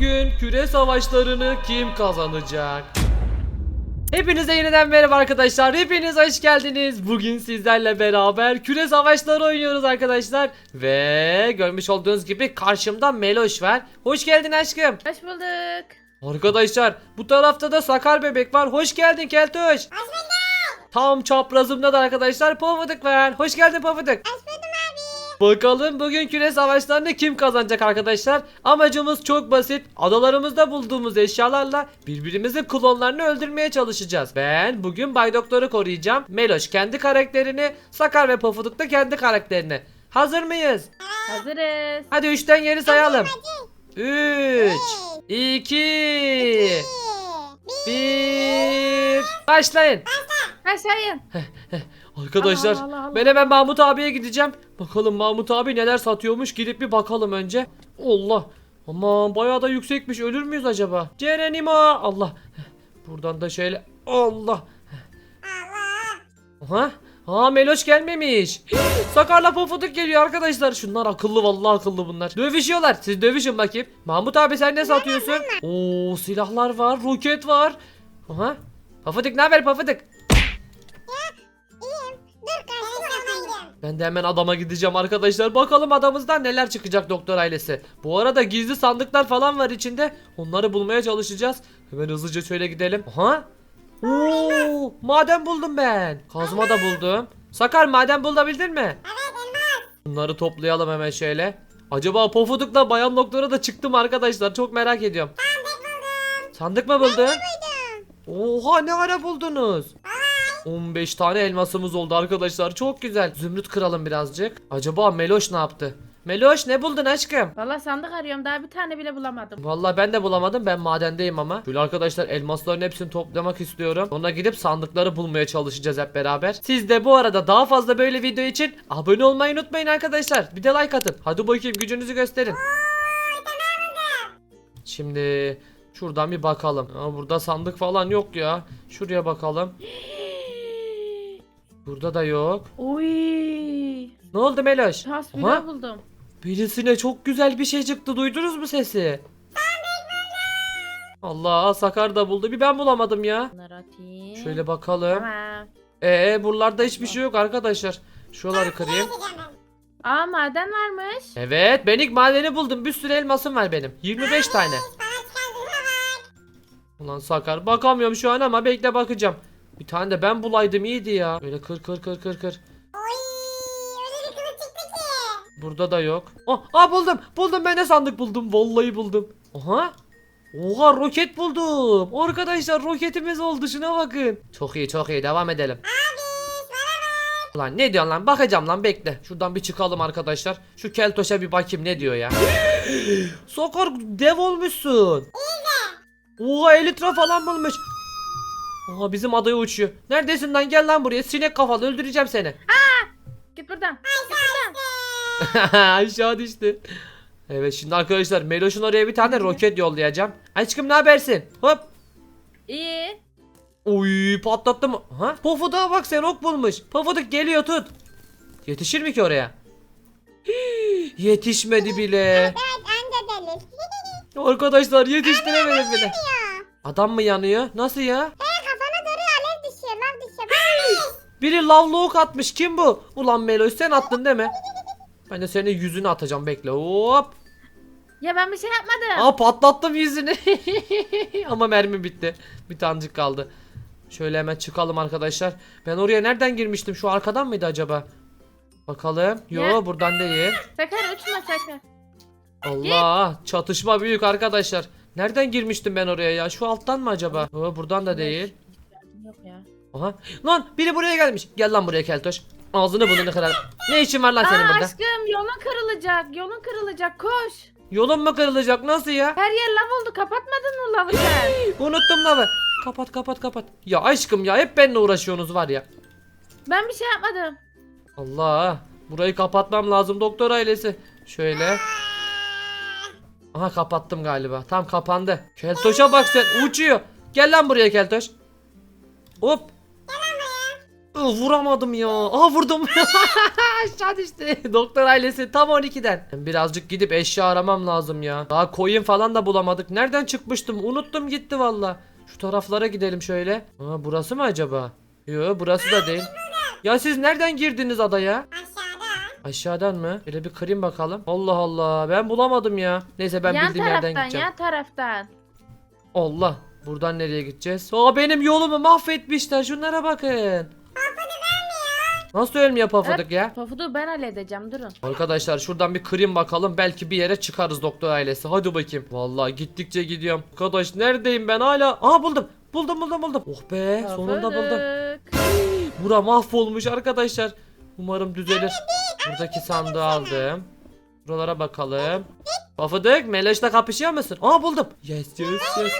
bugün küre savaşlarını kim kazanacak? Hepinize yeniden merhaba arkadaşlar. Hepiniz hoş geldiniz. Bugün sizlerle beraber küre savaşları oynuyoruz arkadaşlar. Ve görmüş olduğunuz gibi karşımda Meloş var. Hoş geldin aşkım. Hoş bulduk. Arkadaşlar bu tarafta da Sakar bebek var. Hoş geldin Keltoş. Tam çaprazımda da arkadaşlar Pofuduk var. Hoş geldin Pofuduk. Bakalım bugün küre savaşlarını kim kazanacak arkadaşlar? Amacımız çok basit. Adalarımızda bulduğumuz eşyalarla birbirimizin klonlarını öldürmeye çalışacağız. Ben bugün Bay Doktor'u koruyacağım. Meloş kendi karakterini, Sakar ve Pofuduk da kendi karakterini. Hazır mıyız? Hazırız. Hadi 3'ten geri sayalım. 3 2 1 Başlayın. Başlayın. Arkadaşlar Allah Allah Allah. ben hemen Mahmut abiye gideceğim. Bakalım Mahmut abi neler satıyormuş gidip bir bakalım önce. Allah. Aman bayağı da yüksekmiş ölür müyüz acaba? Cerenimo Allah. Buradan da şöyle Allah. Aha. Aa Meloş gelmemiş. Sakarla Pofuduk geliyor arkadaşlar. Şunlar akıllı vallahi akıllı bunlar. Dövüşüyorlar. Siz dövüşün bakayım. Mahmut abi sen ne satıyorsun? Oo silahlar var, roket var. Aha. Pofuduk ne haber Pofuduk? Ben de hemen adama gideceğim arkadaşlar. Bakalım adamızdan neler çıkacak doktor ailesi. Bu arada gizli sandıklar falan var içinde. Onları bulmaya çalışacağız. Hemen hızlıca şöyle gidelim. Aha. Oo, maden buldum ben. Kazma da buldum. Sakar maden bulabildin mi? Bunları toplayalım hemen şöyle. Acaba Pofuduk'la Bayan Doktor'a da çıktım arkadaşlar. Çok merak ediyorum. Sandık mı buldun? Oha ne ara buldunuz? 15 tane elmasımız oldu arkadaşlar. Çok güzel. Zümrüt kıralım birazcık. Acaba Meloş ne yaptı? Meloş ne buldun aşkım? Valla sandık arıyorum daha bir tane bile bulamadım. Vallahi ben de bulamadım. Ben madendeyim ama. Şöyle arkadaşlar elmasların hepsini toplamak istiyorum. Sonra gidip sandıkları bulmaya çalışacağız hep beraber. Siz de bu arada daha fazla böyle video için abone olmayı unutmayın arkadaşlar. Bir de like atın. Hadi bakayım gücünüzü gösterin. Şimdi şuradan bir bakalım. Aa, burada sandık falan yok ya. Şuraya bakalım. Burada da yok. Oy. Ne oldu Meloş? Tas Aha. bile buldum. Birisine çok güzel bir şey çıktı. Duydunuz mu sesi? Allah Sakar da buldu. Bir ben bulamadım ya. Bunları atayım. Şöyle bakalım. Tamam. Ee buralarda hiçbir şey yok arkadaşlar. Şuraları kırayım. Aa maden varmış. Evet ben ilk madeni buldum. Bir sürü elmasım var benim. 25 tane. Ulan Sakar bakamıyorum şu an ama bekle bakacağım. Bir tane de ben bulaydım iyiydi ya. Böyle kır kır kır kır kır. Burada da yok. Oh, aa buldum. Buldum ben de sandık buldum. Vallahi buldum. Aha. Oha roket buldum. Arkadaşlar roketimiz oldu şuna bakın. Çok iyi çok iyi devam edelim. Lan ne diyorsun lan bakacağım lan bekle. Şuradan bir çıkalım arkadaşlar. Şu keltoşa bir bakayım ne diyor ya. Sokar dev olmuşsun. Oha elitre falan bulmuş. Oha bizim adaya uçuyor. Neredesin lan gel lan buraya sinek kafalı öldüreceğim seni. Git buradan. Aşağı düştü. Evet şimdi arkadaşlar Meloş'un oraya bir tane roket yollayacağım. Aşkım ne habersin? Hop. İyi. Uy patlattı mı? Ha? Pofuduk'a bak sen ok bulmuş. Pofuduk geliyor tut. Yetişir mi ki oraya? Hii, Yetişmedi bile. Arkadaşlar yetiştiremedim bile. Adam mı yanıyor? Nasıl ya? Biri lavlı ok atmış. Kim bu? Ulan Meloş sen attın değil mi? Ben de senin yüzünü atacağım bekle. Hop. Ya ben bir şey yapmadım. Aa patlattım yüzünü. Ama mermi bitti. Bir tanecik kaldı. Şöyle hemen çıkalım arkadaşlar. Ben oraya nereden girmiştim? Şu arkadan mıydı acaba? Bakalım. Yo Ya. buradan değil. Sakar uçma sakar. Allah çatışma büyük arkadaşlar. Nereden girmiştim ben oraya ya? Şu alttan mı acaba? Yo, buradan da değil. Yok ya. Aha. Lan biri buraya gelmiş. Gel lan buraya Keltoş. Ağzını burnunu kırarım. Ne işin var lan senin Aa burada? aşkım yolun kırılacak. Yolun kırılacak. Koş. Yolun mu kırılacak? Nasıl ya? Her yer lav oldu. Kapatmadın mı lavı sen? Unuttum lavı. Kapat kapat kapat. Ya aşkım ya hep benimle uğraşıyorsunuz var ya. ben bir şey yapmadım. Allah. Burayı kapatmam lazım doktor ailesi. Şöyle. Aha kapattım galiba. Tam kapandı. Keltoş'a bak sen uçuyor. Gel lan buraya Keltoş. Hop. Vuramadım ya. Aa vurdum. Aşağı düştü. Doktor ailesi tam 12'den. Ben birazcık gidip eşya aramam lazım ya. Daha koyun falan da bulamadık. Nereden çıkmıştım? Unuttum gitti valla. Şu taraflara gidelim şöyle. Aa burası mı acaba? Yo burası da değil. Ya siz nereden girdiniz adaya? Aşağıda. Aşağıdan mı? Şöyle bir kırayım bakalım. Allah Allah ben bulamadım ya. Neyse ben yan bildiğim taraftan yerden gideceğim. yan taraftan. Allah. Buradan nereye gideceğiz? Aa benim yolumu mahvetmişler. Şunlara bakın. Nasıl ölmüyor pafuduk ya? Pafudu ben halledeceğim durun. Arkadaşlar şuradan bir kırayım bakalım. Belki bir yere çıkarız doktor ailesi. Hadi bakayım. Vallahi gittikçe gidiyorum. Arkadaş neredeyim ben hala? Aa buldum. Buldum buldum buldum. Oh be sonunda buldum. Pafuduk. Bura mahvolmuş arkadaşlar. Umarım düzelir. Buradaki sandığı aldım. Buralara bakalım. Pafuduk Meloş'la kapışıyor musun? Aa buldum. Yes yes yes.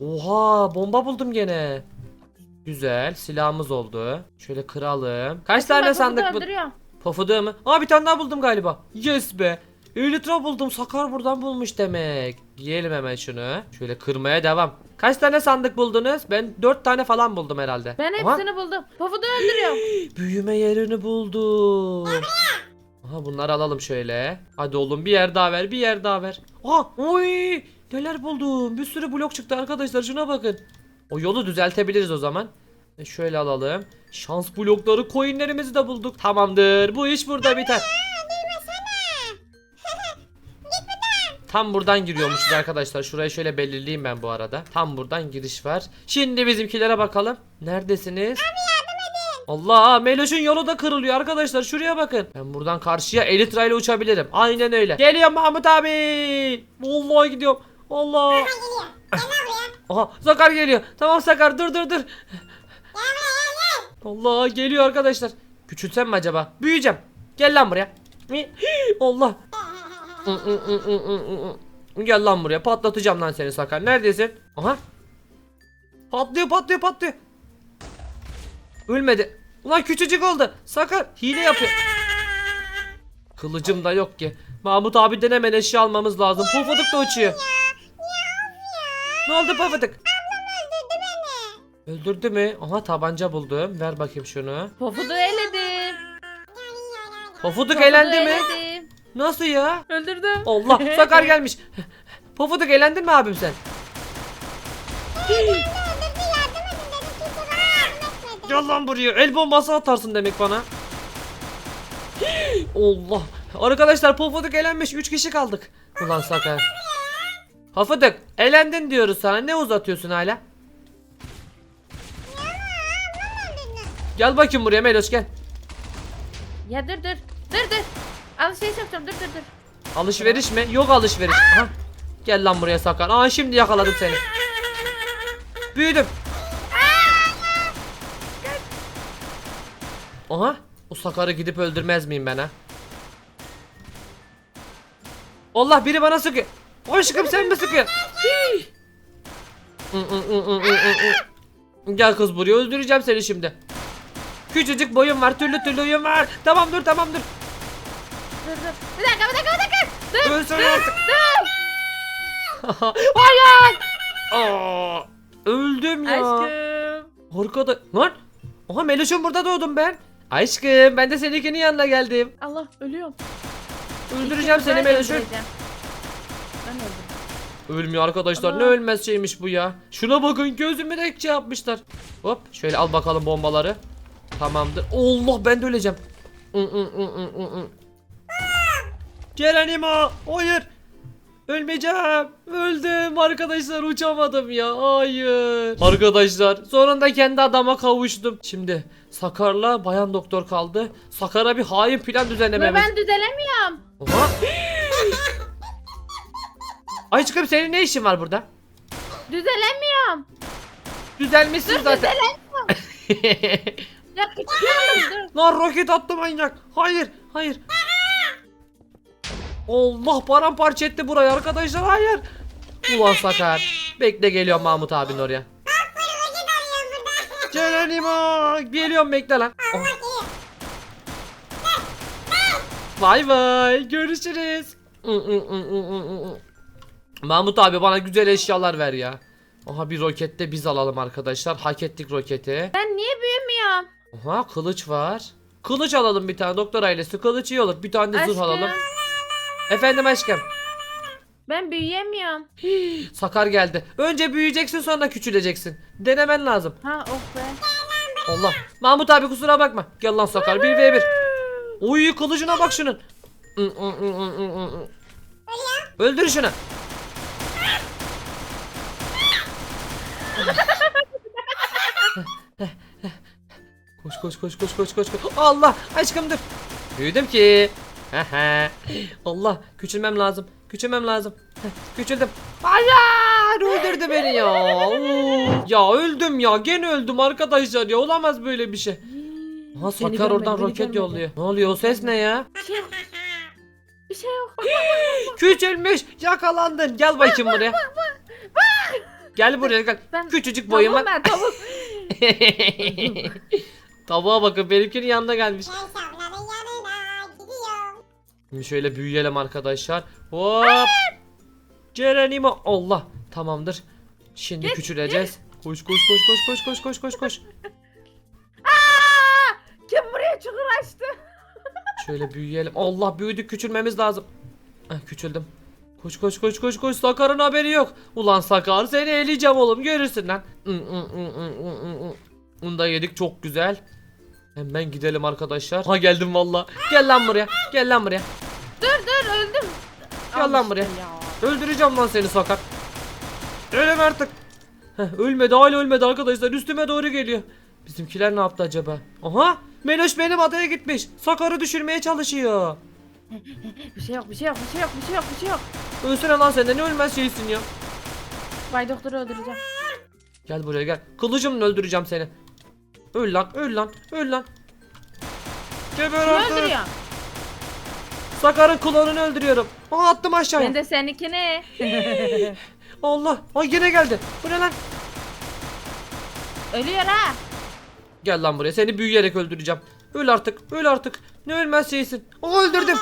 Oha bomba buldum gene. Güzel silahımız oldu. Şöyle kıralım. Kaç tane Pafudu sandık bu? Pafuduğu mu? Aa bir tane daha buldum galiba. Yes be. Elytra buldum. Sakar buradan bulmuş demek. Giyelim hemen şunu. Şöyle kırmaya devam. Kaç tane sandık buldunuz? Ben 4 tane falan buldum herhalde. Ben Aha, hepsini buldum. Pafudu öldürüyor. büyüme yerini buldum. Aha bunları alalım şöyle. Hadi oğlum bir yer daha ver, bir yer daha ver. Aha, oy! Neler buldum? Bir sürü blok çıktı arkadaşlar. Şuna bakın. O yolu düzeltebiliriz o zaman. E şöyle alalım. Şans blokları, coinlerimizi de bulduk. Tamamdır. Bu iş burada biter. Tam buradan giriyormuşuz arkadaşlar. Şurayı şöyle belirleyeyim ben bu arada. Tam buradan giriş var. Şimdi bizimkilere bakalım. Neredesiniz? Allah Meloş'un yolu da kırılıyor arkadaşlar şuraya bakın. Ben buradan karşıya Elytra ile uçabilirim. Aynen öyle. Geliyorum Mahmut abi. Vallahi gidiyorum. Allah. Geliyor. Aha Sakar geliyor. Tamam Sakar dur dur dur. Allah geliyor arkadaşlar. Küçülsem mi acaba? Büyüyeceğim. Gel lan buraya. Allah. Gel lan buraya patlatacağım lan seni Sakar. Neredesin? Aha. Patlıyor patlıyor patlıyor. Ölmedi. Ulan küçücük oldu. Sakar hile yapıyor. Kılıcım da yok ki. Mahmut abiden hemen eşya almamız lazım. Pufuduk da uçuyor. Ne oldu Pufuduk? Öldürdü mü? Aha tabanca buldum. Ver bakayım şunu. Pafudu eledim. Pufuduk Pafudu elendi mi? Nasıl ya? Öldürdüm. Allah Sakar gelmiş. Pufuduk elendin mi abim sen? Gel lan buraya. El bombası atarsın demek bana. Allah. Arkadaşlar Pufuduk elenmiş. 3 kişi kaldık. Ulan Sakar. Pufuduk elendin diyoruz sana. Ne uzatıyorsun hala? Gel bakayım buraya Meloş gel. Ya dur dur. Dur dur. Alışveriş yapacağım dur dur dur. Alışveriş mi? Yok alışveriş. Aha. Gel lan buraya Sakar. Aa şimdi yakaladım seni. Büyüdüm. Aha. O Sakar'ı gidip öldürmez miyim ben ha? Allah biri bana sıkıyor. Aşkım sen mi sıkıyorsun? Gel kız buraya öldüreceğim seni şimdi. Küçücük boyun var, türlü türlü oyun var. Tamam dur, tamam dur. Dur dur. Bir dakika bir dakika bir dakika. Dur. Ölsene artık. Hayır. Aa, öldüm ya. Aşkım. Arkada. Lan. Aha Meloş'um burada doğdum ben. Aşkım ben de seninkinin yanına geldim. Allah ölüyorum. Öldüreceğim seni Ben Meloş'um. Ben öldüm. Ölmüyor arkadaşlar ne Ama- ölmez şeymiş bu ya. Şuna bakın gözümü de şey yapmışlar. Hop şöyle al bakalım bombaları. Tamamdır. Allah ben de öleceğim. Geronimo hayır. Ölmeyeceğim. Öldüm arkadaşlar uçamadım ya. Hayır. Arkadaşlar sonunda kendi adama kavuştum. Şimdi Sakar'la bayan doktor kaldı. Sakar'a bir hain plan düzenlememiz. ben düzelemiyorum. Ay çıkıp senin ne işin var burada? Düzelemiyorum. Düzelmişsin zaten. Ya küçülüyorum dur. Lan roket attı manyak. Hayır, hayır. Allah paramparça etti burayı arkadaşlar. Hayır. Ulan Sakar. Bekle geliyorum Mahmut abin oraya. Geronimo. Geliyorum bekle lan. Oh. Vay vay. Görüşürüz. Mahmut abi bana güzel eşyalar ver ya. Aha bir rokette biz alalım arkadaşlar. Hak ettik roketi. Ben niye büyümüyorum? Aha kılıç var. Kılıç alalım bir tane doktor ailesi. Kılıç iyi olur. Bir tane de zırh alalım. Efendim aşkım. Ben büyüyemiyorum. Sakar geldi. Önce büyüyeceksin sonra küçüleceksin. Denemen lazım. Ha oh be. Allah. Mahmut abi kusura bakma. Gel lan Sakar 1v1. Uy kılıcına bak şunun. Öldür şunu. Koş koş koş koş koş koş koş. Allah aşkım dur. Büyüdüm ki. Allah küçülmem lazım. Küçülmem lazım. Küçüldüm. Hayır öldürdü beni ya. Ya öldüm ya. Gene öldüm arkadaşlar ya. Olamaz böyle bir şey. Ha Sakar oradan görmedi, beni roket görmedi. yolluyor. Ne oluyor o ses ne ya? Bir şey yok. Bir şey yok. Küçülmüş. Yakalandın. Gel bakayım buraya. Gel buraya gel. Ben- Küçücük boyum var. Tavuk ben tavuk. Tavuğa bakın benimkinin gelmiş. Yanına gidiyorum. Şimdi şöyle büyüyelim arkadaşlar. Hop. Cerenimo. Allah. Tamamdır. Şimdi küçüleceğiz. Koş koş koş koş koş koş koş koş koş. Kim buraya çukur açtı? Şöyle büyüyelim. Allah büyüdük küçülmemiz lazım. Ah, küçüldüm. Koş koş koş koş koş Sakar'ın haberi yok. Ulan Sakar seni eleyeceğim oğlum görürsün lan. Bunu da yedik çok güzel. Hemen gidelim arkadaşlar. Ha geldim valla. Gel lan buraya. Gel lan buraya. Dur dur öldüm. Gel lan buraya. ya. Öldüreceğim lan seni Sakar. Ölüm artık. Heh, ölmedi hala ölmedi arkadaşlar üstüme doğru geliyor. Bizimkiler ne yaptı acaba? Aha Meloş benim adaya gitmiş. Sakar'ı düşürmeye çalışıyor. Bir şey yok bir şey yok bir şey yok bir şey yok bir şey yok. Ölsene lan sen de ne ölmez şeysin ya. Bay doktoru öldüreceğim. Gel buraya gel. Kılıcımla öldüreceğim seni. Öl lan öl lan öl lan. Geber Ne artık. öldürüyor? Sakar'ın klonunu öldürüyorum. Aa attım aşağıya. Ben de seninkini. Allah. Ay yine geldi. Bu ne lan? Ölüyor ha. Gel lan buraya seni büyüyerek öldüreceğim. Öl artık öl artık. Ne ölmez şeysin. Aa öldürdüm.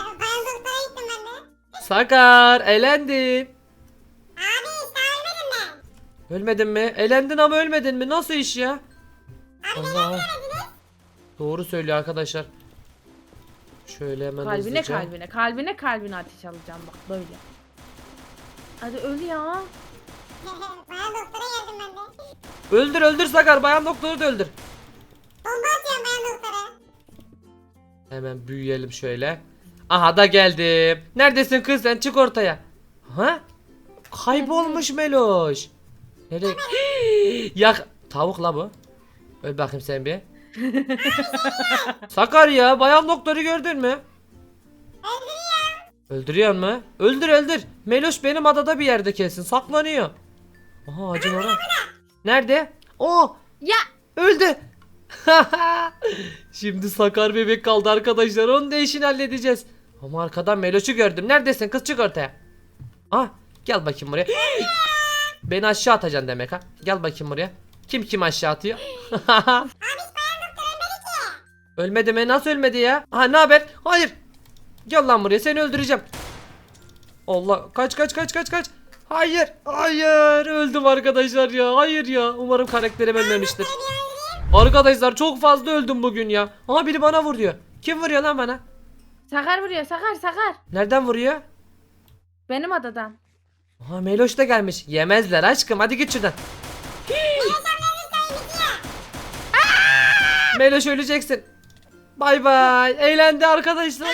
Sakar elendin. Abi işte ölmedim ben. Ölmedin mi? Elendin ama ölmedin mi? Nasıl iş ya? Allah. Doğru söylüyor arkadaşlar. Şöyle hemen Kalbine hızlıca. kalbine kalbine kalbine ateş alacağım bak böyle. Hadi öl ya. Bayan doktora geldim ben de. Öldür öldür Sakar. Bayan doktoru da öldür. Bomba atıyorum bayan doktora. Hemen büyüyelim şöyle. Aha da geldim. Neredesin kız sen çık ortaya. Ha? Kaybolmuş Meloş. Nereye? Yak tavuk la bu. Öl bakayım sen bir. Sakar ya bayan doktoru gördün mü? Öldürüyor mu? Öldür öldür. Meloş benim adada bir yerde kesin saklanıyor. Aha acın orada. Nerede? O Ya öldü. Şimdi Sakar bebek kaldı arkadaşlar. Onun da işini halledeceğiz. Ama arkadan Meloş'u gördüm. Neredesin kız çık ortaya. Ah gel bakayım buraya. Beni aşağı atacaksın demek ha. Gel bakayım buraya. Kim kim aşağı atıyor? Ölmedi mi? Nasıl ölmedi ya? Ha ne haber? Hayır. Gel lan buraya seni öldüreceğim. Allah kaç kaç kaç kaç kaç. Hayır. Hayır. Öldüm arkadaşlar ya. Hayır ya. Umarım karakterim ölmemiştir. Arkadaşlar çok fazla öldüm bugün ya. Aha biri bana vuruyor. Kim vuruyor lan bana? Sakar vuruyor Sakar Sakar. Nereden vuruyor? Benim adadan. Aha Meloş da gelmiş. Yemezler aşkım hadi git şuradan. Meloş öleceksin. Bay bay. Eğlendi arkadaşlar.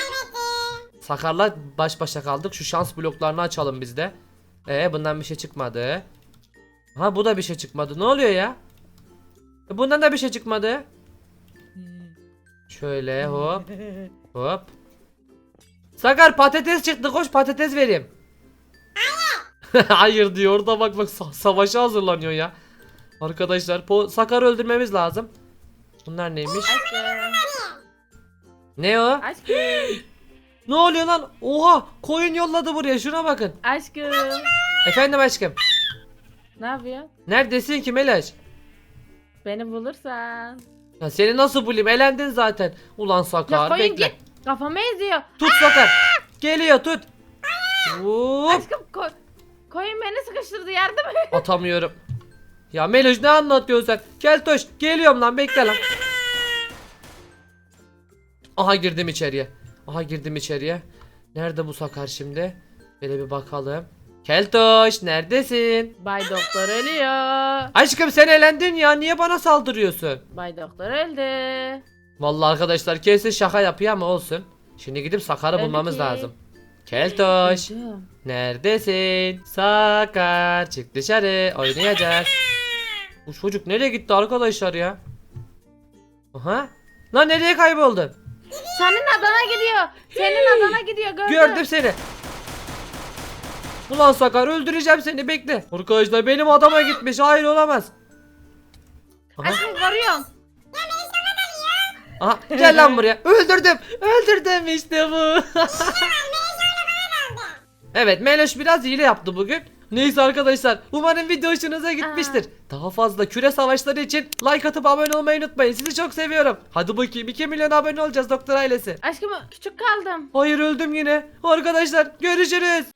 Sakar'la baş başa kaldık. Şu şans bloklarını açalım biz de. Ee bundan bir şey çıkmadı. Ha bu da bir şey çıkmadı. Ne oluyor ya? E, Bundan da bir şey çıkmadı. Şöyle hop hop. Sakar patates çıktı koş patates vereyim. Hayır. Diyor orada bak bak sa- savaşa hazırlanıyor ya. Arkadaşlar po- Sakar'ı öldürmemiz lazım. Bunlar neymiş? Aşkım. Ne o? Aşkım. Ne oluyor lan? Oha koyun yolladı buraya şuna bakın. Aşkım. Efendim aşkım. Ne yapıyorsun? Neredesin ki Meleş? Beni bulursan. Ya seni nasıl bulayım? Elendin zaten. Ulan Ya Sakar koyun bekle. git. Kafamı eziyor. Tut Sakar. Geliyor tut. Hop. Aşkım koy. Koyun beni sıkıştırdı yardım et. Atamıyorum. Ya Meloş ne anlatıyorsun sen? Gel Toş. Geliyorum lan bekle lan. Aha girdim içeriye. Aha girdim içeriye. Nerede bu Sakar şimdi? Böyle bir bakalım. Keltoş neredesin? Bay Doktor ölüyor. Aşkım sen elendin ya niye bana saldırıyorsun? Bay Doktor öldü. Vallahi arkadaşlar kesin şaka yapıyor ama olsun. Şimdi gidip Sakar'ı bulmamız ki. lazım. Keltoş neredesin? Sakar çık dışarı oynayacağız. Bu çocuk nereye gitti arkadaşlar ya? Aha. Lan nereye kayboldun? Senin adana gidiyor. Senin adana gidiyor gördüm. Gördüm seni. Ulan Sakar öldüreceğim seni bekle. Arkadaşlar benim adama gitmiş. Hayır olamaz. Aha, Aşkım koruyorum. Aha, gel lan buraya. Öldürdüm. Öldürdüm işte bu. evet Meloş biraz hile yaptı bugün. Neyse arkadaşlar umarım video hoşunuza gitmiştir. Daha fazla küre savaşları için like atıp abone olmayı unutmayın. Sizi çok seviyorum. Hadi bakayım 2 milyon abone olacağız doktor ailesi. Aşkım küçük kaldım. Hayır öldüm yine. Arkadaşlar görüşürüz.